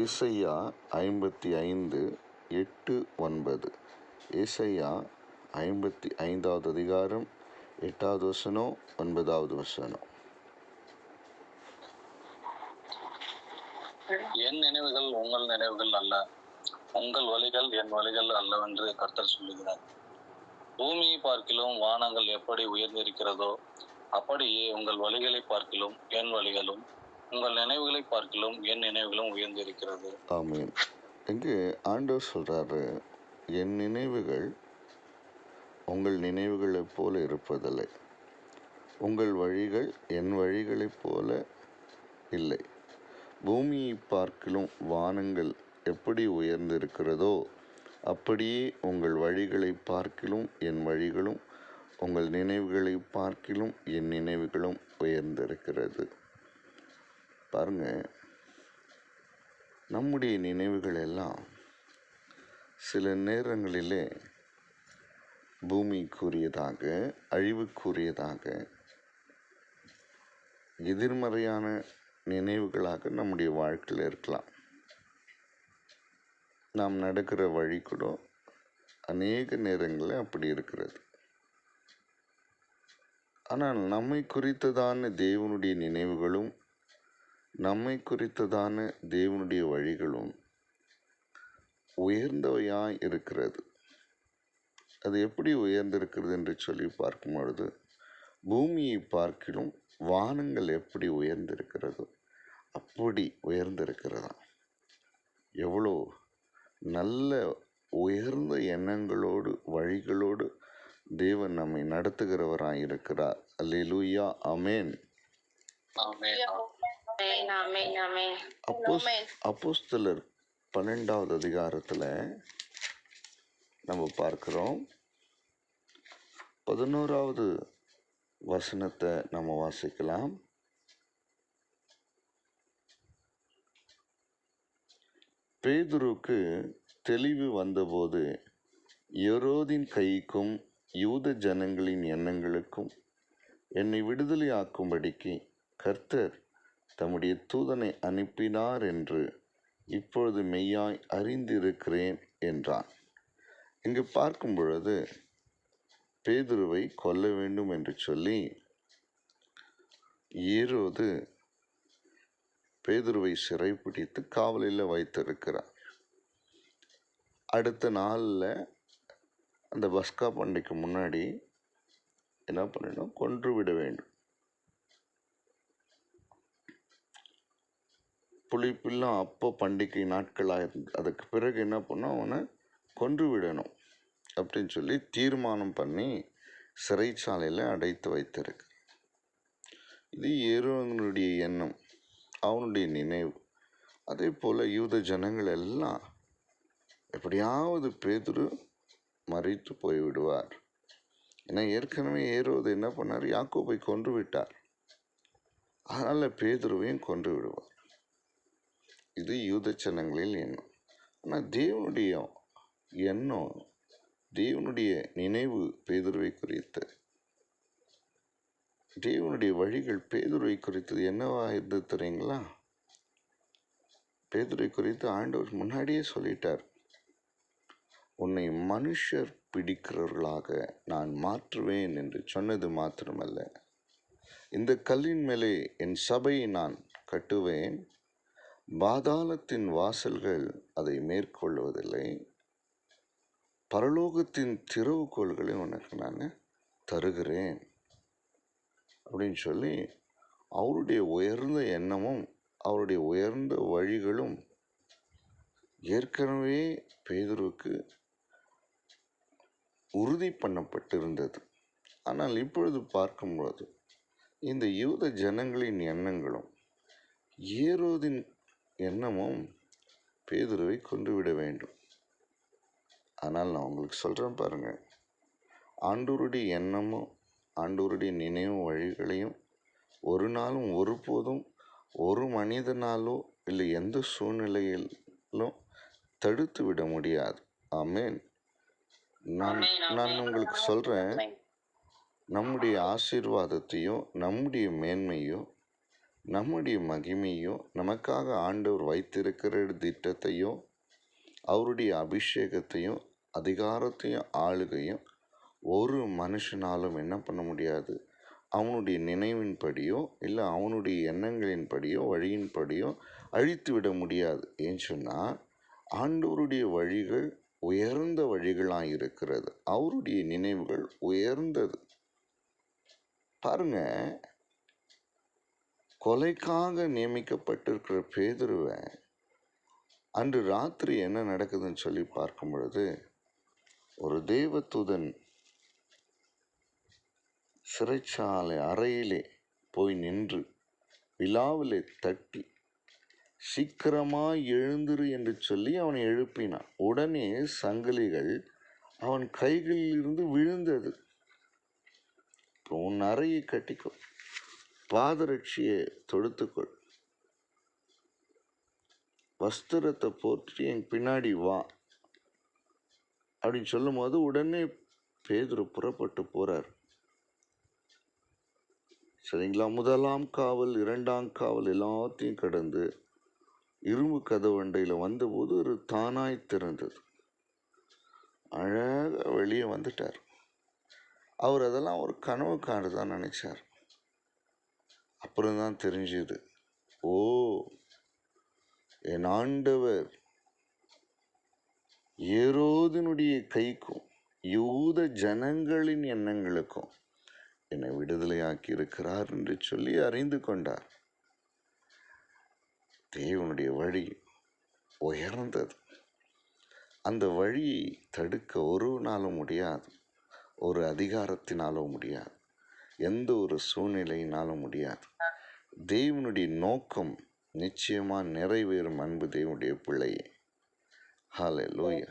ஏசையா ஐம்பத்தி ஐந்து எட்டு ஒன்பது. ஏசையா ஐம்பத்தி ஐந்தாவது அதிகாரம் எட்டாவது வசனம் ஒன்பதாவது வசனம். என் நினைவுகள் உங்கள் நினைவுகள் அல்ல. உங்கள் வழிகள் என் வழிகள் அல்லவென்று கர்த்தர் சொல்லுகிறார். பூமியை பார்க்கிலும் வானங்கள் எப்படி உயர்ந்திருக்கிறதோ அப்படியே உங்கள் வழிகளை பார்க்கிலும் என் வழிகளும் உங்கள் நினைவுகளை பார்க்கிலும் என் நினைவுகளும் உயர்ந்திருக்கிறது. ஆமீன். இங்கு ஆண்டவர் சொல்றாரு என் நினைவுகள் உங்கள் நினைவுகளைப் போல இருப்பதில்லை. உங்கள் வழிகள் என் வழிகளைப் போல இல்லை. பூமியை பார்க்கிலும் வானங்கள் எப்படி உயர்ந்திருக்கிறதோ அப்படியே உங்கள் வழிகளை பார்க்கிலும் என் வழிகளும் உங்கள் நினைவுகளை பார்க்கிலும் என் நினைவுகளும் உயர்ந்திருக்கிறது. பாருங்கள் நம்முடைய நினைவுகள் எல்லாம் சில நேரங்களிலே பூமிக்குரியதாக அழிவுக்குரியதாக எதிர்மறையான நினைவுகளாக நம்முடைய வாழ்க்கையில் இருக்கலாம். நாம் நடக்கிற வழி கூட அநேக நேரங்களில் அப்படி இருக்கிறது. ஆனால் நம்மை குறித்ததான தேவனுடைய நினைவுகளும் நம்மை குறித்ததான தேவனுடைய வழிகளும் உயர்ந்தவையாய் இருக்கிறது. அது எப்படி உயர்ந்திருக்கிறது என்று சொல்லி பார்க்கும் பொழுது பூமியை பார்க்கிலும் வானங்கள் எப்படி உயர்ந்திருக்கிறது அப்படி உயர்ந்திருக்கிறதா எவ்வளோ நல்ல உயர்ந்த எண்ணங்களோடு வழிகளோடு தேவன் நம்மை நடத்துகிறவராக இருக்கிறார். அல்லேலூயா. அமேன் ஆமென். அப்போஸ் அப்போஸ்தலர் பன்னெண்டாவது அதிகாரத்தில் நம்ம பார்க்கிறோம். பதினோராவது வசனத்தை நம்ம வாசிக்கலாம். பேதுருக்கு தெளிவு வந்தபோது யெரோதின் கைக்கும் யூத ஜனங்களின் எண்ணங்களுக்கும் என்னை விடுதலையாக்கும்படிக்கு கர்த்தர் தம்முடைய தூதனை அனுப்பினார் என்று இப்பொழுது மெய்யாய் அறிந்திருக்கிறேன் என்றான். இங்கு பார்க்கும் பொழுது பேதுருவை கொல்ல வேண்டும் என்று சொல்லி ஏரோது பேதுருவை சிறைப்பிடித்து காவலில் வைத்திருக்கிறார். அடுத்த நாளில் அந்த பஸ்கா பண்டிகைக்கு முன்னாடி என்ன பண்ணணும்? கொன்று விட வேண்டும். புளிப்பெல்லாம் அப்போ பண்டிகை நாட்களாக இருந்து அதுக்கு பிறகு என்ன பண்ணோம்? அவனை கொன்று விடணும் அப்படின்னு சொல்லி தீர்மானம் பண்ணி சிறைச்சாலையில் அடைத்து வைத்திருக்கு. இது ஏறுவனுடைய எண்ணம் அவனுடைய நினைவு. அதே போல் யூத ஜனங்கள் எல்லாம் எப்படியாவது பேதுரு மறித்து போய்விடுவார். ஏன்னா ஏற்கனவே ஏறுவது என்ன பண்ணார்? யாக்கோபை கொன்று விட்டார். அதனால் பேதுருவையும் கொன்று விடுவார். இது யூத ஜனங்களில் எண்ணம். ஆனால் தேவனுடைய எண்ணம் தேவனுடைய நினைவு பேதுருவை குறித்து தேவனுடைய வழிகள் பேதுருவை குறித்தது என்னவா இருந்தது தெரியுங்களா? பேதுரை குறித்து ஆண்டவர் முன்னாடியே சொல்லிட்டார். உன்னை மனுஷர் பிடிக்கிறவர்களாக நான் மாற்றுவேன் என்று சொன்னது மாத்திரமல்ல. இந்த கல்லின் மேலே என் சபையை நான் கட்டுவேன். பாதாளத்தின் வாசல்கள் அதை மேற்கொள்வதில்லை பரலோகத்தின் திறவுகோள்களை உனக்கு நான் தருகிறேன். அப்படின்னு சொல்லி அவருடைய உயர்ந்த எண்ணமும் அவருடைய உயர்ந்த வழிகளும் ஏற்கனவே பேதுருவுக்கு உறுதி பண்ணப்பட்டிருந்தது. ஆனால் இப்பொழுது பார்க்கும்போது இந்த யூத ஜனங்களின் எண்ணங்களும் ஏரோதின் எண்ணமும் பேதுருவை கொண்டுவிட வேண்டும். ஆனால் நான் உங்களுக்கு சொல்கிறேன் பாருங்கள் ஆண்டூருடைய எண்ணமும் ஆண்டூருடைய நினைவு வழிகளையும் ஒரு நாளும் ஒருபோதும் ஒரு மனிதனாலோ இல்லை எந்த சூழ்நிலையிலும் தடுத்து விட முடியாது. ஆமேன். நான் நான் உங்களுக்கு சொல்கிறேன் நம்முடைய ஆசீர்வாதத்தையும் நம்முடைய மேன்மையும் நம்முடைய மகிமையும் நமக்காக ஆண்டவர் வைத்திருக்கிற திட்டத்தையும் அவருடைய அபிஷேகத்தையும் அதிகாரத்தையும் ஆளுகையும் ஒரு மனுஷனாலும் என்ன பண்ண முடியாது? அவனுடைய நினைவின்படியோ இல்லை அவனுடைய எண்ணங்களின்படியோ வழியின்படியோ அழித்து விட முடியாது. ஏன்னு சொன்னால் ஆண்டவருடைய வழிகள் உயர்ந்த வழிகளாக இருக்கிறது. அவருடைய நினைவுகள் உயர்ந்தது. பாருங்க கொலைக்காக நியமிக்கப்பட்டிருக்கிற பேதுருவை அன்று ராத்திரி என்ன நடக்குதுன்னு சொல்லி பார்க்கும் பொழுது ஒரு தேவதூதன் சிறைச்சாலை அறையிலே போய் நின்று விழாவிலே தட்டி சீக்கிரமாக எழுந்துரு என்று சொல்லி அவனை எழுப்பினான். உடனே சங்கிலிகள் அவன் கைகளில் இருந்து விழுந்தது. இப்போ உன் அறையை கட்டிக்கோ. பாதரட்சியை தொடுத்துக்கொள். வஸ்திரத்தை போற்றி என் பின்னாடி வா. அப்படின்னு சொல்லும்போது உடனே பேதுரு புறப்பட்டு போகிறார் சரிங்களா? முதலாம் காவல் இரண்டாம் காவல் எல்லாத்தையும் கடந்து இரும்பு கதவண்டையில் வந்தபோது ஒரு தானாய் திறந்தது. அழகாக வெளியே வந்துட்டார். அவர் அதெல்லாம் ஒரு கனவு காணுதான் நினச்சார். அப்புறம் தான் தெரிஞ்சுது. ஓ என் ஆண்டவர் ஏரோதினுடைய கைக்கும் யூத ஜனங்களின் எண்ணங்களுக்கும் என்னை விடுதலையாக்கி இருக்கிறார் என்று சொல்லி அறிந்து கொண்டார். தேவனுடைய வழி உயர்ந்தது. அந்த வழியை தடுக்க ஒருவனாலும் முடியாது ஒரு அதிகாரத்தினாலும் முடியாது. எந்த ஒரு சூழ்நிலையினாலும் முடியாது. தேவனுடைய நோக்கம் நிச்சயமா நிறைவேறும் அன்பு தேவனுடைய பிள்ளையே. ஹாலே லோயா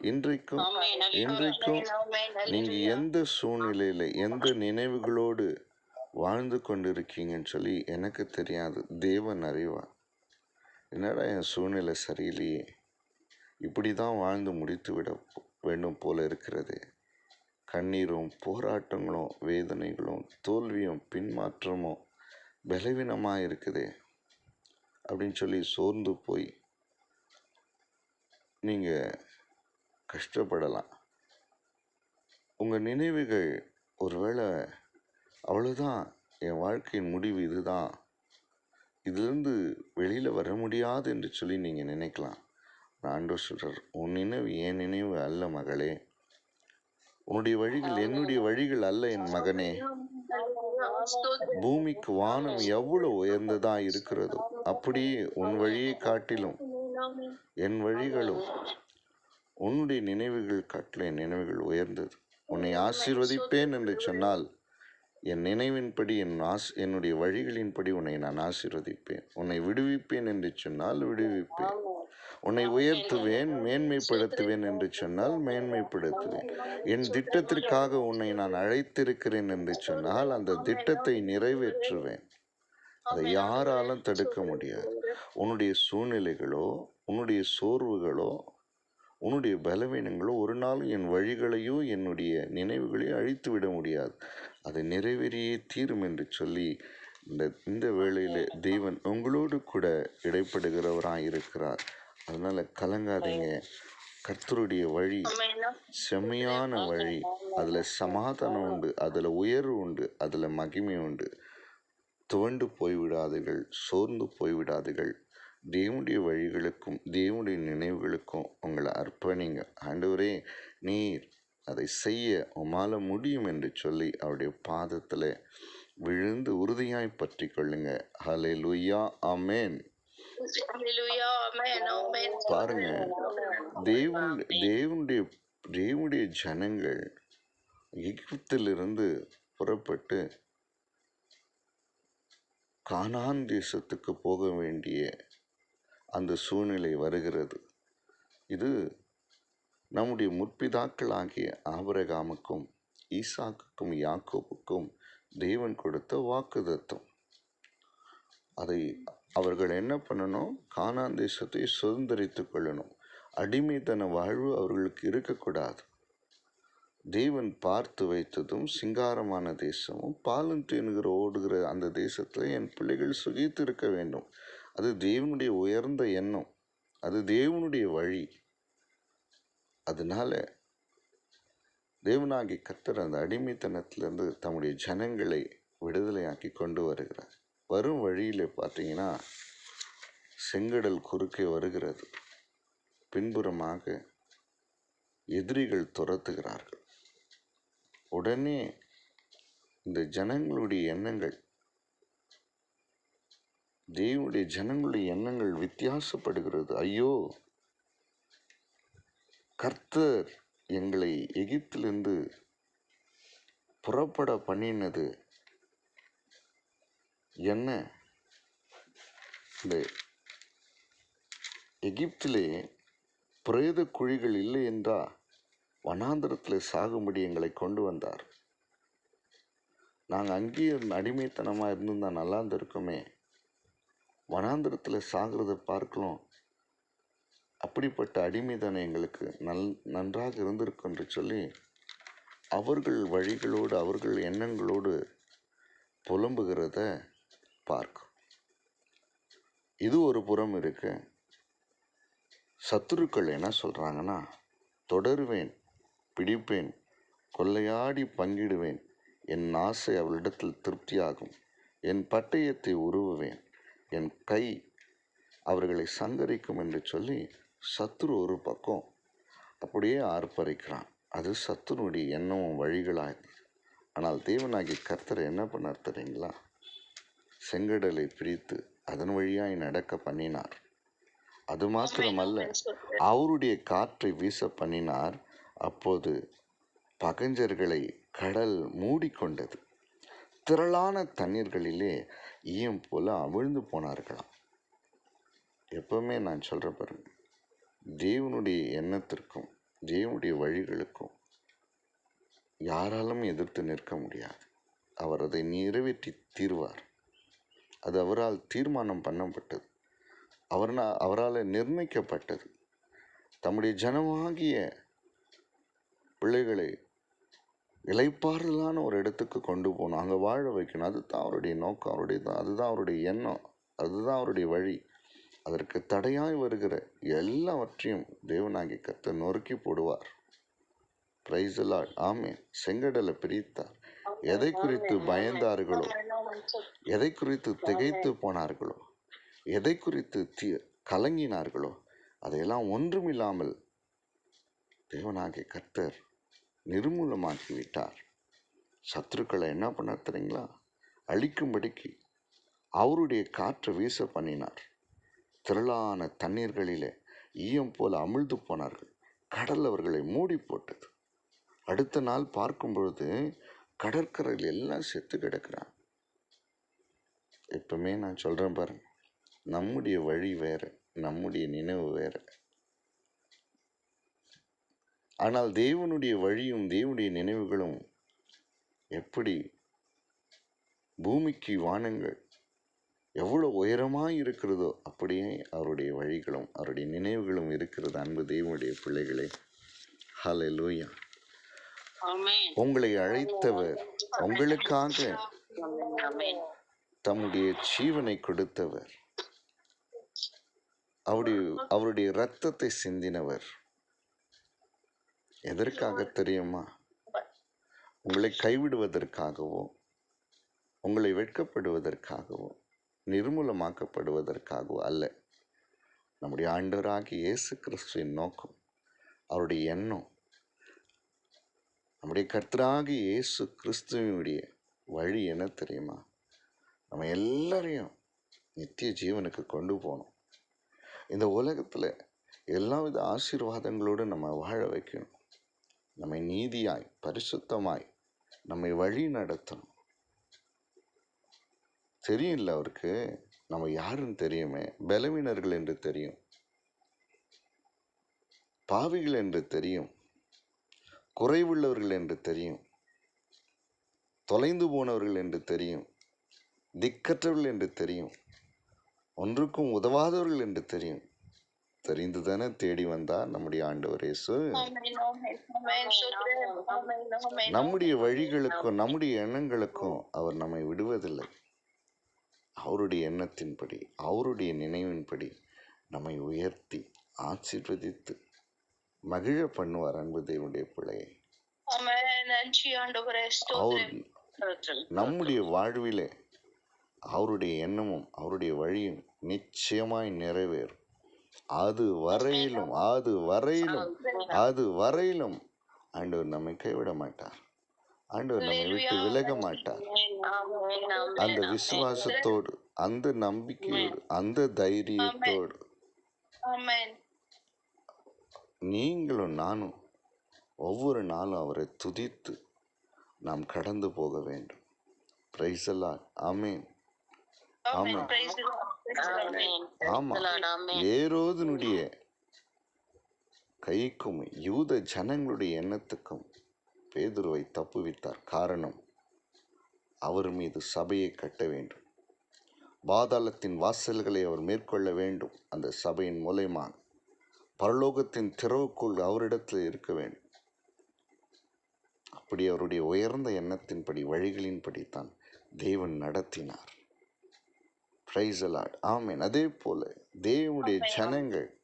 இன்றைக்கும் இன்றைக்கும் நீங்க எந்த சூழ்நிலையில எந்த நினைவுகளோடு வாழ்ந்து கொண்டிருக்கீங்கன்னு சொல்லி எனக்கு தெரியாது. தேவன் அறிவா என்னடா என் சூழ்நிலை சரியில்லையே. இப்படி தான் வாழ்ந்து முடித்து விட வேண்டும் போல இருக்கிறது. கண்ணீரும் போராட்டங்களும் வேதனைகளும் தோல்வியும் பின்மாற்றமும் பலவீனமாக இருக்குதே அப்படின்னு சொல்லி சோர்ந்து போய் நீங்கள் கஷ்டப்படலாம். உங்கள் நினைவுகள் ஒருவேளை அவ்வளோதான் என் வாழ்க்கையின் முடிவு இதுதான். இதிலிருந்து வெளியில் வர முடியாது என்று சொல்லி நீங்கள் நினைக்கலாம். நான் சொல்கிறார் உன் நினைவு என் நினைவு அல்ல மகளே. உன்னுடைய வழிகள் என்னுடைய வழிகள் அல்ல என் மகனே. பூமிக்கு வானம் எவ்வளவு உயர்ந்ததா இருக்கிறதோ அப்படியே உன் வழியை காட்டிலும் என் வழிகளும் உன்னுடைய நினைவுகள் காட்டிலும் என் நினைவுகள் உயர்ந்தது. உன்னை ஆசீர்வதிப்பேன் என்று சொன்னால் என் நினைவின்படி என் ஆஸ் என்னுடைய வழிகளின்படி உன்னை நான் ஆசீர்வதிப்பேன். உன்னை விடுவிப்பேன் என்று சொன்னால் விடுவிப்பேன். உன்னை உயர்த்துவேன் மேன்மைப்படுத்துவேன் என்று சொன்னால் மேன்மைப்படுத்துவேன். என் திட்டத்திற்காக உன்னை நான் அழைத்திருக்கிறேன் என்று சொன்னால் அந்த திட்டத்தை நிறைவேற்றுவேன். அதை யாராலும் தடுக்க முடியாது. உன்னுடைய சூழ்நிலைகளோ உன்னுடைய சோர்வுகளோ உன்னுடைய பலவீனங்களோ ஒரு நாளும் என் வழிகளையோ என்னுடைய நினைவுகளையோ அழித்து விட முடியாது. அது நிறைவேறியே தீரும் என்று சொல்லி இந்த இந்த வேளையிலே தேவன் உங்களோடு கூட இடைப்படுகிறவராய் இருக்கிறார் அதனால கலங்காதீங்க. கர்த்தருடைய வழி செம்மையான வழி. அதில் சமாதானம் உண்டு அதில் உயர்வு உண்டு அதில் மகிமை உண்டு. துவண்டு போய்விடாதீர்கள் சோர்ந்து போய்விடாதீர்கள். தேவனுடைய வழிகளுக்கும் தேவனுடைய நினைவுகளுக்கும் உங்களை அர்ப்பணிங்க. ஆண்டவரே நீர் அதை செய்ய உமால முடியும் என்று சொல்லி அவருடைய பாதத்தில் விழுந்து உறுதியாய் பற்றி கொள்ளுங்க ஹலே லுய்யா அமேன் பாருங்க தேவன் தேவனுடைய தேவனுடைய ஜனங்கள் எகிப்திலிருந்து புறப்பட்டு கானான் தேசத்துக்கு போக வேண்டிய அந்த சூழ்நிலை வருகிறது. இது நம்முடைய முற்பிதாக்களாகிய ஆபரகாமுக்கும் ஈசாக்குக்கும் யாக்கோபுக்கும் தேவன் கொடுத்த வாக்குதத்தம் அதை அவர்கள் என்ன பண்ணணும்? கானான் தேசத்தை சுதந்திரித்து கொள்ளணும். அடிமைத்தன வாழ்வு அவர்களுக்கு இருக்கக்கூடாது. தேவன் பார்த்து வைத்ததும் சிங்காரமான தேசமும் பாலும் தேனுகிற ஓடுகிற அந்த தேசத்தில் என் பிள்ளைகள் சுகித்து இருக்க வேண்டும். அது தேவனுடைய உயர்ந்த எண்ணம். அது தேவனுடைய வழி. அதனால தேவனாகி கத்தர் அந்த அடிமைத்தனத்திலிருந்து தம்முடைய ஜனங்களை விடுதலையாக்கி கொண்டு வருகிறார். வரும் வழியில் பார்த்தீங்கன்னா செங்கடல் குறுக்கே வருகிறது. பின்புறமாக எதிரிகள் துரத்துகிறார்கள். உடனே இந்த ஜனங்களுடைய எண்ணங்கள் தேவனுடைய ஜனங்களுடைய எண்ணங்கள் வித்தியாசப்படுகிறது. ஐயோ கர்த்தர் எங்களை எகிப்திலிருந்து புறப்பட பண்ணினது என்ன? இந்த எகிப்திலே பிரேத குழிகள் இல்லை என்றா வனாந்திரத்தில் சாகும்படி எங்களை கொண்டு வந்தார். நாங்கள் அங்கேயே அடிமைத்தனமாக இருந்திருந்தால் நல்லா இருந்திருக்குமே. வனாந்திரத்தில் சாகிறத பார்க்கலாம் அப்படிப்பட்ட அடிமைதானே எங்களுக்கு நல் நன்றாக இருந்திருக்கும் என்று சொல்லி அவர்கள் வழிகளோடு அவர்கள் எண்ணங்களோடு புலம்புகிறத பார்க் இது ஒரு புறம் இருக்கு. சத்துருக்கள் என்ன சொல்கிறாங்கன்னா தொடருவேன் பிடிப்பேன் கொள்ளையாடி பங்கிடுவேன் என் ஆசை அவளிடத்தில் திருப்தியாகும் என் பட்டயத்தை உருவுவேன் என் கை அவர்களை சங்கரிக்கும் என்று சொல்லி சத்துரு ஒரு பக்கம் அப்படியே ஆர்ப்பரிக்கிறான். அது சத்துருடைய எண்ணமும் வழிகளாக இருந்தது ஆனால் தேவனாகி கர்த்தர் என்ன பண்ணார் தெரியுங்களா? செங்கடலை பிரித்து அதன் வழியாய் நடக்க பண்ணினார். அது மாத்திரமல்ல அவருடைய காற்றை வீச பண்ணினார். அப்போது பகஞ்சர்களை கடல் மூடிக்கொண்டது. திரளான தண்ணீர்களிலே ஈயம் போல அவிழ்ந்து போனார்களாம். எப்பவுமே நான் சொல்ற பாருங்க தேவனுடைய எண்ணத்திற்கும் தேவனுடைய வழிகளுக்கும் யாராலும் எதிர்த்து நிற்க முடியாது. அவர் அதை நிறைவேற்றி தீர்வார். அது அவரால் தீர்மானம் பண்ணப்பட்டது. அவர்னா அவரால் நிர்ணயிக்கப்பட்டது. தம்முடைய ஜனமாகிய பிள்ளைகளை இலைப்பாறுதலான ஒரு இடத்துக்கு கொண்டு போகணும். அங்கே வாழ வைக்கணும். அதுதான் அவருடைய நோக்கம் அவருடைய தான் அதுதான் அவருடைய எண்ணம் அதுதான் அவருடைய வழி. அதற்கு தடையாய் வருகிற எல்லாவற்றையும் தேவனாகி கத்த நொறுக்கி போடுவார். பிரைஸ் ஆமே செங்கடலை பிரித்தார். எதை குறித்து பயந்தார்களோ எதை குறித்து திகைத்து போனார்களோ எதை குறித்து தி கலங்கினார்களோ அதையெல்லாம் ஒன்றுமில்லாமல் தேவனாகிய கர்த்தர் நிர்மூலமாக்கி விட்டார் சத்துருக்களை என்ன பண்ண தெரியுங்களா? அழிக்கும்படிக்கு அவருடைய காற்றை வீச பண்ணினார். திரளான தண்ணீர்களிலே ஈயம் போல அமிழ்ந்து போனார்கள். கடல் அவர்களை மூடி போட்டது. அடுத்த நாள் பார்க்கும் பொழுது கடற்கரையில் எல்லாம் செத்து கிடக்கிறான். எப்பவுமே நான் சொல்றேன் பாருங்க. நம்முடைய வழி வேற நம்முடைய நினைவு வேற. ஆனால் தேவனுடைய வழியும் தேவனுடைய நினைவுகளும் எப்படி பூமிக்கு வானங்கள் எவ்வளோ உயரமாய் இருக்கிறதோ அப்படியே அவருடைய வழிகளும் அவருடைய நினைவுகளும் இருக்கிறது. அன்பு தேவனுடைய பிள்ளைகளே. ஹலே லூயா உங்களை அழைத்தவர் உங்களுக்காக. தம்முடைய ஜீவனை கொடுத்தவர். அவருடைய அவருடைய ரத்தத்தை சிந்தினவர். எதற்காக தெரியுமா? உங்களை கைவிடுவதற்காகவோ உங்களை வெட்கப்படுவதற்காகவோ நிர்மூலமாக்கப்படுவதற்காகவோ அல்ல. நம்முடைய ஆண்டவராகி இயேசு கிறிஸ்துவின் நோக்கம் அவருடைய எண்ணம். நம்முடைய கர்த்தராகி இயேசு கிறிஸ்துவனுடைய வழி என்ன தெரியுமா? நம்ம எல்லாரையும் நித்திய ஜீவனுக்கு கொண்டு போகணும். இந்த உலகத்தில் எல்லா வித ஆசீர்வாதங்களோடு நம்ம வாழ வைக்கணும். நம்மை நீதியாய் பரிசுத்தமாய் நம்மை வழி நடத்தணும். தெரியும்ல அவருக்கு? நம்ம யாருன்னு தெரியுமே? பலவீனர்கள் என்று தெரியும். பாவிகள் என்று தெரியும். குறைவுள்ளவர்கள் என்று தெரியும். தொலைந்து போனவர்கள் என்று தெரியும். திக்கற்றவர்கள் என்று தெரியும். ஒன்றுக்கும் உதவாதவர்கள் என்று தெரியும். தெரிந்து தானே தேடி வந்தார் நம்முடைய ஆண்டவர் இயேசு? நம்முடைய வழிகளுக்கும் நம்முடைய எண்ணங்களுக்கும் அவர் நம்மை விடுவதில்லை. அவருடைய எண்ணத்தின்படி அவருடைய நினைவின்படி நம்மை உயர்த்தி ஆசீர்வதித்து மகிழ பண்ணுவார் அன்பு தேவனுடைய பிள்ளையை. அவர் நம்முடைய வாழ்விலே அவருடைய எண்ணமும் அவருடைய வழியும் நிச்சயமாய் நிறைவேறும். அது வரையிலும் அது வரையிலும் அது வரையிலும் ஆண்டவர் நம்மை கைவிட மாட்டார். ஆண்டவர் நம்மை விட்டு விலக மாட்டார். அந்த விசுவாசத்தோடு அந்த நம்பிக்கையோடு அந்த தைரியத்தோடு நீங்களும் நானும் ஒவ்வொரு நாளும் அவரை துதித்து நாம் கடந்து போக வேண்டும். பிரைசலாட் ஆமேன் ஆமென் ஆமா. ஏரோதனுடைய கைக்கும் யூத ஜனங்களுடைய எண்ணத்துக்கும் பேதுருவை தப்புவித்தார். காரணம் அவர் மீது சபையை கட்ட வேண்டும். பாதாளத்தின் வாசல்களை அவர் மேற்கொள்ள வேண்டும். அந்த சபையின் மூலயமாக பரலோகத்தின் திறவுக்குள் அவரிடத்தில் இருக்க வேண்டும். அப்படி அவருடைய உயர்ந்த எண்ணத்தின்படி வழிகளின்படி தான் தேவன் நடத்தினார். பிரைசலாட் ஆமேன். அதே போல தேவனுடைய ஜனங்கள்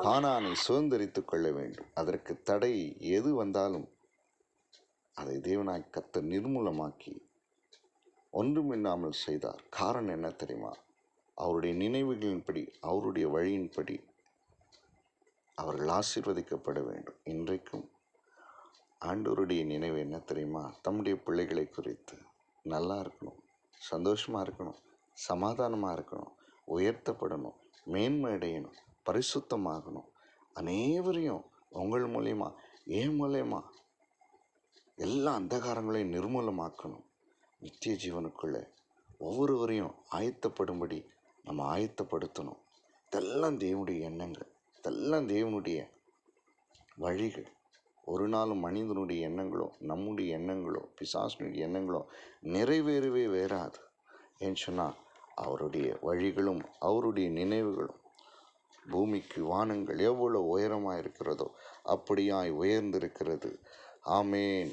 கானானை சுதந்திரித்துக் கொள்ள வேண்டும். அதற்கு தடை எது வந்தாலும் அதை தேவனாய் கத்த நிர்மூலமாக்கி ஒன்றுமில்லாமல் செய்தார். காரணம் என்ன தெரியுமா? அவருடைய நினைவுகளின்படி அவருடைய வழியின்படி அவர்கள் ஆசீர்வதிக்கப்பட வேண்டும். இன்றைக்கும் ஆண்டவருடைய நினைவு என்ன தெரியுமா? தம்முடைய பிள்ளைகளை குறித்து நல்லா இருக்கணும். சந்தோஷமாக இருக்கணும். சமாதானமாக இருக்கணும் உயர்த்தப்படணும் மேன்மை அடையணும் பரிசுத்தமாகணும். அனைவரையும் உங்கள் மூலயமா என் மூலயமா எல்லா அந்தகாரங்களையும் நிர்மூலமாக்கணும். நித்திய ஜீவனுக்குள்ளே ஒவ்வொருவரையும் ஆயத்தப்படும்படி நம்ம ஆயத்தப்படுத்தணும். இதெல்லாம் தேவனுடைய எண்ணங்கள் இதெல்லாம் தேவனுடைய வழிகள். ஒரு நாளும் மனிதனுடைய எண்ணங்களோ நம்முடைய எண்ணங்களோ பிசாசனுடைய எண்ணங்களோ நிறைவேறவே வேறாது. ஏன்னு சொன்னால் அவருடைய வழிகளும் அவருடைய நினைவுகளும் பூமிக்கு வானங்கள் எவ்வளோ உயரமாக இருக்கிறதோ அப்படியாய் உயர்ந்திருக்கிறது. ஆமேன்.